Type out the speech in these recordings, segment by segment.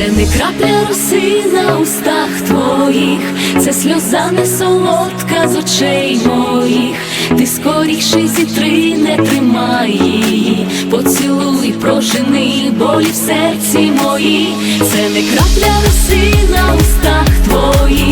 Це не крапля роси на устах твоїх, це сльоза не солодка з очей моїх. Ти скоріше зітри, не тримай її, поцілуй, прожени болі в серці мої, це не крапля роси на устах твоїх,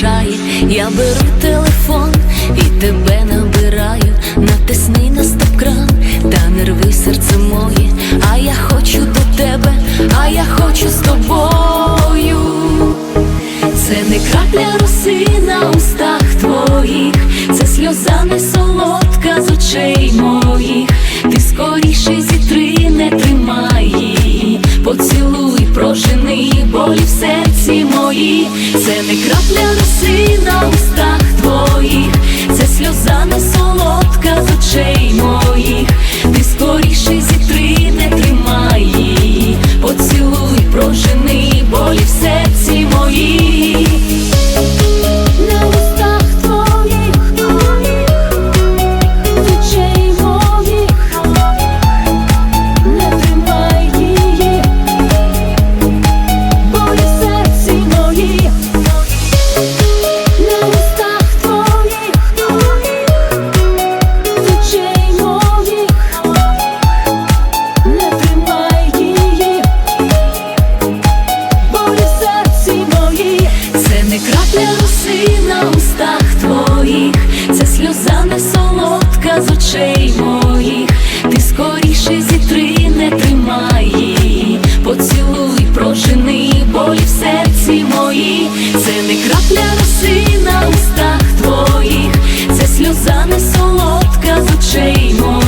тихо. Я беру телефон і тебе набираю. Натисни на стоп-кран, та не рви серце моє. А я хочу до тебе, а я хочу з тобою. Це не крапля роси на устах твоїх, це сльоза не солодка з очей моїх. Ти скоріше зітри, не тримай її, поцілуй, прожени це не крапля роси на уста. це не крапля роси на устах твоїх, це сльоза не солодка з очей моїх, ти скоріше зітри не тримай її, поцілуй, прожени болі в серці мої, це не крапля роси на устах твоїх, це сльоза не солодка з очей моїх.